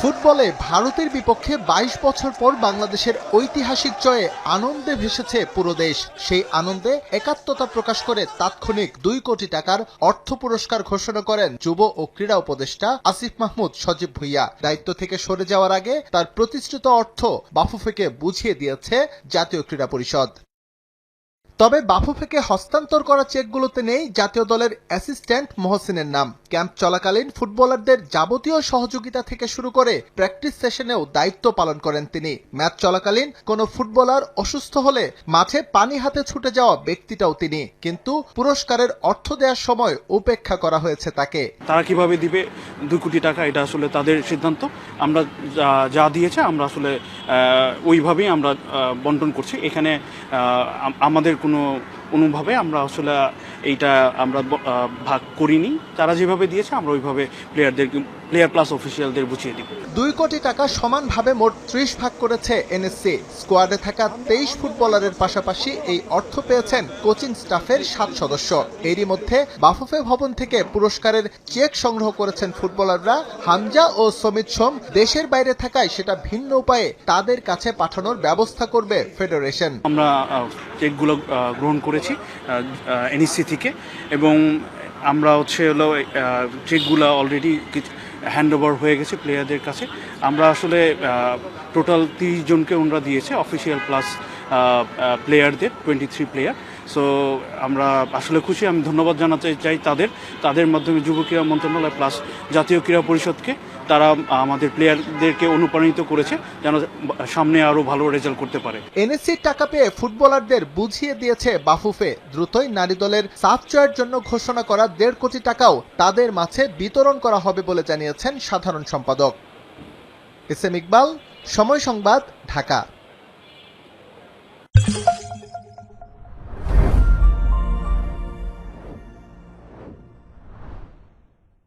ফুটবলে ভারতের বিপক্ষে ২২ বছর পর বাংলাদেশের ঐতিহাসিক জয়ে আনন্দে ভেসেছে পুরো দেশ। সেই আনন্দে একাত্মতা প্রকাশ করে তাৎক্ষণিক দুই কোটি টাকার অর্থ পুরস্কার ঘোষণা করেন যুব ও ক্রীড়া উপদেষ্টা আসিফ মাহমুদ সজীব ভুইয়া। দায়িত্ব থেকে সরে যাওয়ার আগে তার প্রতিষ্ঠিত অর্থ বাফুফেকে বুঝিয়ে দিয়েছে জাতীয় ক্রীড়া পরিষদ। তবে বাফুফেকে হস্তান্তর করা চেকগুলোতে নেই জাতীয় দলের অ্যাসিস্ট্যান্ট মহসিনের নাম। ক্যাম্প চলাকালীন ফুটবলারদের যাবতীয় সহযোগিতা থেকে শুরু করে প্র্যাকটিস সেশনেও দায়িত্ব পালন করেন তিনি। ম্যাচ চলাকালীন কোনো ফুটবলার অসুস্থ হলে মাঠে পানি হাতে ছুটে যাওয়া ব্যক্তিটাও তিনি। কিন্তু পুরস্কারের অর্থ দেওয়ার সময় উপেক্ষা করা হয়েছে তাকে। তারা কীভাবে দিবে? দুই কোটি টাকা, এটা আসলে তাদের সিদ্ধান্ত। আমরা যা- দিয়েছে, আমরা আসলে ওইভাবেই আমরা বন্টন করছি। এখানে আমাদের কোনো কোনোভাবে আমরা আসলে এইটা আমরা ভাগ করিনি। তারা যেভাবে দিয়েছে আমরা ওইভাবে প্লেয়ারদের প্লেয়ার প্লাস অফিসিয়ালদের বুঝিয়ে দিব। দুই কোটি টাকা সমানভাবে মোট ত্রিশ ভাগ করেছে এনএসসি স্কোয়াডে থাকা তেইশ ফুটবলারের পাশাপাশি এই অর্থ পেয়েছেন কোচিং স্টাফের সাত সদস্য। এরই মধ্যে বাফুফে ভবন থেকে পুরস্কারের চেক সংগ্রহ করেছেন ফুটবলাররা। হামজা ও সমিত সোম দেশের বাইরে থাকায় সেটা ভিন্ন উপায়ে তাদের কাছে পাঠানোর ব্যবস্থা করবে ফেডারেশন। আমরা চেকগুলো গ্রহণ করেছি এনইসি থেকে। এবং আমরা হচ্ছে হলো চেকগুলো অলরেডি হ্যান্ড ওভার হয়ে গেছে প্লেয়ারদের কাছে। আমরা আসলে টোটাল তিরিশ জনকে ওনারা দিয়েছে অফিসিয়াল প্লাস প্লেয়ারদের টোয়েন্টি থ্রি প্লেয়ার সো আমরা আসলে খুশি, আমি ধন্যবাদ জানাতে চাই তাদের তাদের মাধ্যমে যুব ক্রীড়া মন্ত্রণালয় প্লাস জাতীয় ক্রীড়া পরিষদকে, তারা আমাদের প্লেয়ারদেরকে অনুপ্রাণিত করেছে, যেন সামনে আরও ভালো রেজাল্ট করতে পারে। এনএসসির টাকা পেয়ে ফুটবলারদের বুঝিয়ে দিয়েছে বাফুফে, দ্রুতই নারী দলের সাফ চয়ের জন্য ঘোষণা করা দেড় কোটি টাকাও তাদের মাঝে বিতরণ করা হবে বলে জানিয়েছেন সাধারণ সম্পাদক। এস এম ইকবাল, সময় সংবাদ, ঢাকা।